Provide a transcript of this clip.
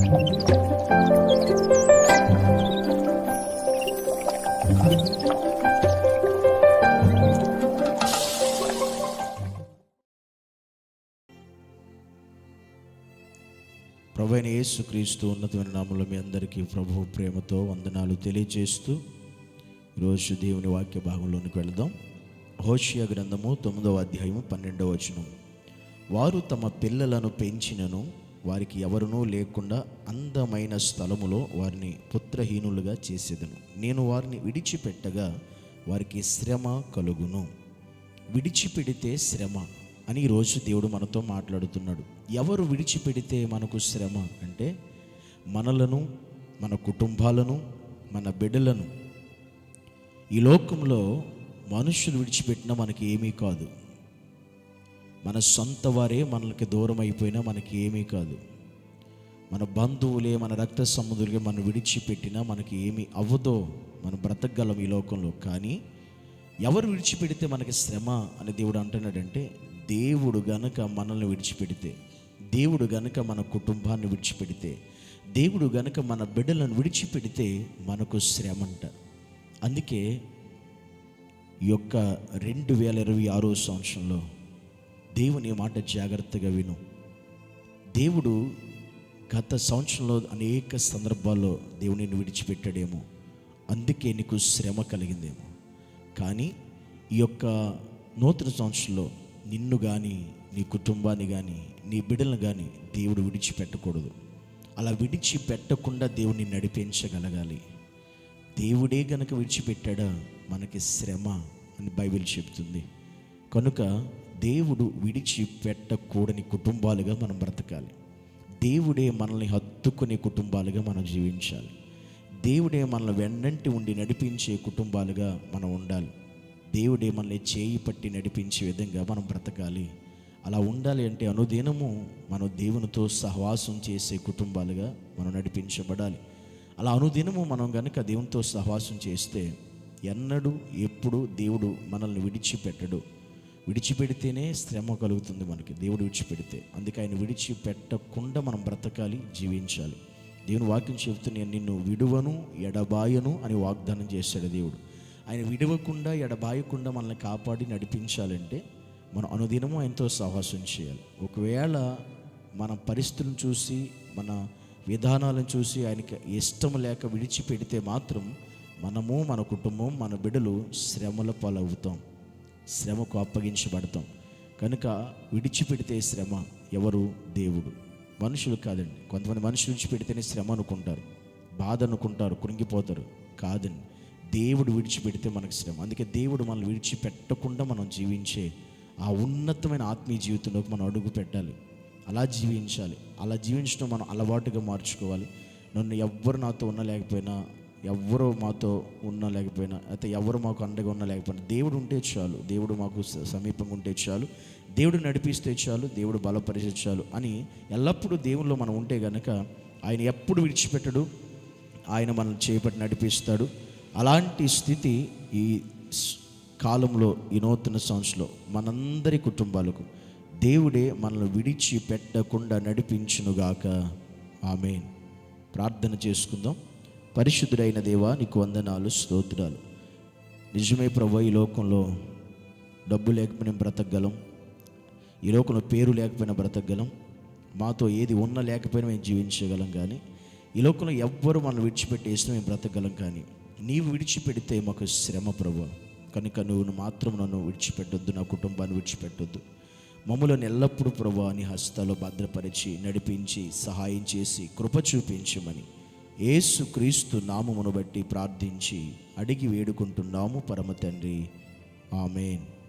ప్రభైన యేసుక్రీస్తు ఉన్నతమైన నామంలో మీ అందరికీ ప్రభు ప్రేమతో వందనాలు తెలియజేస్తూ ఈరోజు దేవుని వాక్య భాగంలోనికి వెళదాం. హోషియా గ్రంథము తొమ్మిదవ అధ్యాయము పన్నెండవ వచనం. వారు తమ పిల్లలను పెంచినను వారికి ఎవరునూ లేకుండా అందమైన స్థలములో వారిని పుత్రహీనులుగా చేసేదను. నేను వారిని విడిచిపెట్టగా వారికి శ్రమ కలుగును. విడిచిపెడితే శ్రమ అని ఈరోజు దేవుడు మనతో మాట్లాడుతున్నాడు. ఎవరు విడిచిపెడితే మనకు శ్రమ అంటే మనలను మన కుటుంబాలను మన బిడ్డలను. ఈ లోకంలో మనుషులు విడిచిపెట్టినా మనకి ఏమీ కాదు. మన సొంత వారే మనకి దూరం అయిపోయినా మనకి ఏమీ కాదు. మన బంధువులే మన రక్త సముద్రులే మనం విడిచిపెట్టినా మనకి ఏమీ అవ్వదో. మనం బ్రతకగలం ఈ లోకంలో. కానీ ఎవరు విడిచిపెడితే మనకి శ్రమ అని దేవుడు అంటున్నాడంటే దేవుడు గనక మనల్ని విడిచిపెడితే దేవుడు గనక మన కుటుంబాన్ని విడిచిపెడితే దేవుడు గనక మన బిడ్డలను విడిచిపెడితే మనకు శ్రమ అంట అందుకే ఈ యొక్క రెండు వేల ఇరవై ఆరో సంవత్సరంలో దేవుని మాట జాగ్రత్తగా విను. దేవుడు గత సంవత్సరంలో అనేక సందర్భాల్లో దేవుని నిన్ను విడిచిపెట్టాడేమో. అందుకే నీకు శ్రమ కలిగిందేమో. కానీ ఈ యొక్క నూతన సంవత్సరంలో నిన్ను కానీ నీ కుటుంబాన్ని కానీ నీ బిడ్డలను కానీ దేవుడు విడిచిపెట్టకూడదు. అలా విడిచిపెట్టకుండా దేవుని నడిపించగలగాలి. దేవుడే గనక విడిచిపెట్టాడా? మనకి శ్రమ అని బైబిల్ చెప్తుంది. కనుక దేవుడు విడిచిపెట్టకూడని కుటుంబాలుగా మనం బ్రతకాలి. దేవుడే మనల్ని హత్తుకునే కుటుంబాలుగా మనం జీవించాలి. దేవుడే మనల్ని వెన్నంటి ఉండి నడిపించే కుటుంబాలుగా మనం ఉండాలి. దేవుడే మనల్ని చేయి పట్టి నడిపించే విధంగా మనం బ్రతకాలి. అలా ఉండాలి అంటే అనుదినము మనం దేవునితో సహవాసం చేసే కుటుంబాలుగా మనం నడిపించబడాలి. అలా అనుదినము మనం కనుక దేవునితో సహవాసం చేస్తే ఎన్నడూ ఎప్పుడు దేవుడు మనల్ని విడిచిపెట్టడు. విడిచిపెడితేనే శ్రమ కలుగుతుంది మనకి. దేవుడు విడిచిపెడితే. అందుకే ఆయన విడిచిపెట్టకుండా మనం బ్రతకాలి జీవించాలి. దేవుని వాక్యం చెబుతూ నేను నిన్ను విడువను ఎడబాయను అని వాగ్దానం చేశాడు దేవుడు. ఆయన విడవకుండా ఎడబాయకుండా మనల్ని కాపాడి నడిపించాలంటే మనం అనుదినము ఆయనతో సహవాసం చేయాలి. ఒకవేళ మన పరిస్థితులను చూసి మన విధానాలను చూసి ఆయనకి ఇష్టం లేక విడిచిపెడితే మాత్రం మనము మన కుటుంబం మన బిడ్డలు శ్రమల పాలవుతాం. శ్రమకు అప్పగించబడతాం. కనుక విడిచిపెడితే శ్రమ ఎవరు? దేవుడు. మనుషులు కాదండి. కొంతమంది మనుషులు విడిచిపెడితేనే శ్రమ అనుకుంటారు. బాధ అనుకుంటారు. కృంగిపోతారు. కాదండి. దేవుడు విడిచిపెడితే మనకు శ్రమ. అందుకే దేవుడు మనల్ని విడిచిపెట్టకుండా మనం జీవించే ఆ ఉన్నతమైన ఆత్మీయ జీవితంలోకి మనం అడుగు పెట్టాలి. అలా జీవించాలి. అలా జీవించడం మనం అలవాటుగా మార్చుకోవాలి. నన్ను ఎవ్వరు నాతో ఉన్న లేకపోయినా ఎవరు మాతో ఉన్న లేకపోయినా అయితే ఎవరు మాకు అండగా ఉన్న లేకపోయినా దేవుడు ఉంటే చాలు దేవుడు మాకు స- సమీపంగా ఉంటే చాలు దేవుడు నడిపిస్తే చాలు దేవుడు బలపరిచే చాలు అని ఎల్లప్పుడూ దేవుల్లో మనం ఉంటే గనక ఆయన ఎప్పుడు విడిచిపెట్టడు ఆయన మనల్ని చేపట్టి నడిపిస్తాడు. అలాంటి స్థితి ఈ స్- కాలంలో ఈ నూతన సంవత్సరంలో మనందరి కుటుంబాలకు దేవుడే మనల్ని విడిచి పెట్టకుండా నడిపించునుగాక. ఆమె ప్రార్థన చేసుకుందాం. పరిశుద్ధుడైన దేవా నీకు వందనాలు స్తోత్రాలు. నిజమే ప్రభు ఈ లోకంలో డబ్బు లేకపోయినా బ్రతకగలం. ఈ లోకంలో పేరు లేకపోయినా బ్రతకగలం. మాతో ఏది ఉన్నా లేకపోయినా మేము జీవించగలం కానీ ఈ లోకంలో ఎవ్వరు మనం విడిచిపెట్టేసినా మేము బ్రతకగలం కానీ నీవు విడిచిపెడితే మాకు శ్రమ ప్రభు. కనుక నువ్వు మాత్రం నన్ను విడిచిపెట్టొద్దు నా కుటుంబాన్ని విడిచిపెట్టొద్దు. మమ్మలను ఎల్లప్పుడూ ప్రభు నీ హస్తాలో భద్రపరిచి నడిపించి సహాయం చేసి కృప చూపించమని. ఏసుక్రీస్తు నామమును బట్టి ప్రార్థించి అడిగి వేడుకుంటున్నాము పరమ తండ్రి. ఆమెన్.